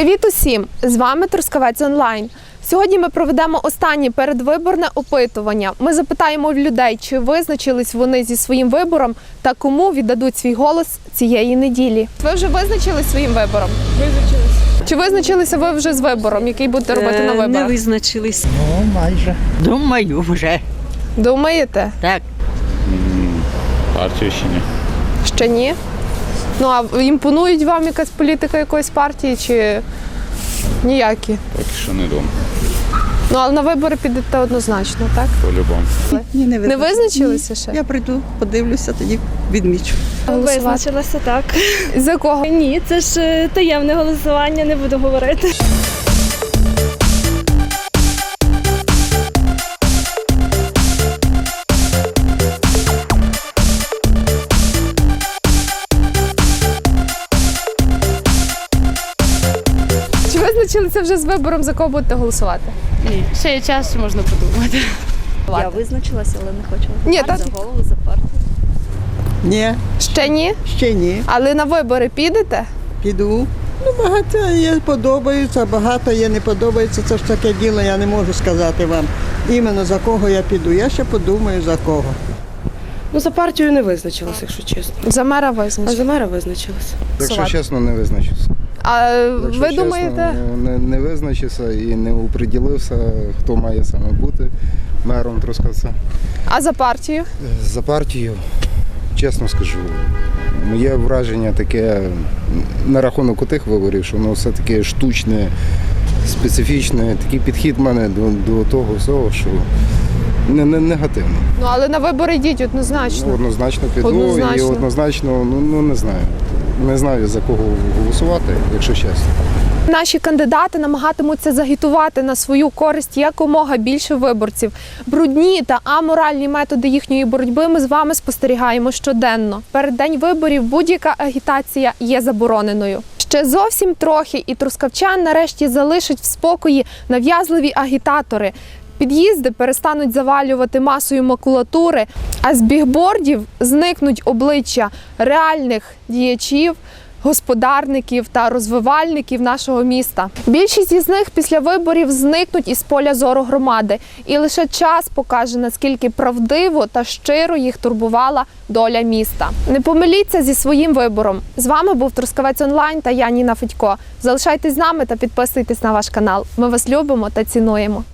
Привіт усім! З вами Трускавець Онлайн. Сьогодні ми проведемо останнє передвиборне опитування. Ми запитаємо в людей, чи визначились вони зі своїм вибором та кому віддадуть свій голос цієї неділі. Ви вже визначились своїм вибором? Визначились. Чи визначилися ви вже з вибором, який будете робити на Е, Не виборах? визначились. Ну, майже. Думаю, вже. Думаєте? Так. Партію ще ні. Ще ні? Ну а імпонують вам якась політика якоїсь партії чи ніякі? Поки що не думаю. Ну але на вибори підете однозначно, так? По-любому. Ні, не, Не визначилися ще? Я прийду, подивлюся, тоді відмічу. Голосувати. Визначилася так. За кого? Ні, це ж е, таємне голосування, не буду говорити. Визначилися вже з вибором, за кого будете голосувати? Ні, ще є час, що можна подумати. Я визначилася, але не хочу. Ні, та за голову за партію. Ні, ще ні. ще ні. Але на вибори підете? Піду. Ну, багато є подобаються, багато є не подобається. Це ж таке діло, я не можу сказати вам. Іменно за кого я піду. Я ще подумаю за кого. Ну, за партію не визначилася, якщо чесно. За мера А визначили. за мера визначилася. Якщо чесно, не визначився. А Якщо ви чесно, думаєте? не, не визначився і не оприділився, хто має саме бути мером Трускавця. А за партію? За партію, чесно скажу, моє враження таке на рахунок тих виборів, що воно все-таки штучне, специфічне. Такий підхід в мене до, до того всього, що не, не негативний. Ну але на вибори йдіть Ну, однозначно. однозначно піду і Однозначно. однозначно, ну, ну не знаю. Не знаю за кого голосувати, якщо чесно. Наші кандидати намагатимуться загітувати на свою користь якомога більше виборців. Брудні та аморальні методи їхньої боротьби ми з вами спостерігаємо щоденно. Перед день виборів будь-яка агітація є забороненою. Ще зовсім трохи, і трускавчан нарешті залишать в спокої нав'язливі агітатори. Під'їзди перестануть завалювати масою макулатури, а з бігбордів зникнуть обличчя реальних діячів, господарників та розвивальників нашого міста. Більшість із них після виборів зникнуть із поля зору громади, і лише час покаже наскільки правдиво та щиро їх турбувала доля міста. Не помиліться зі своїм вибором. З вами був Трускавець Онлайн та я Ніна Федько. Залишайтесь з нами та підписуйтесь на ваш канал. Ми вас любимо та цінуємо.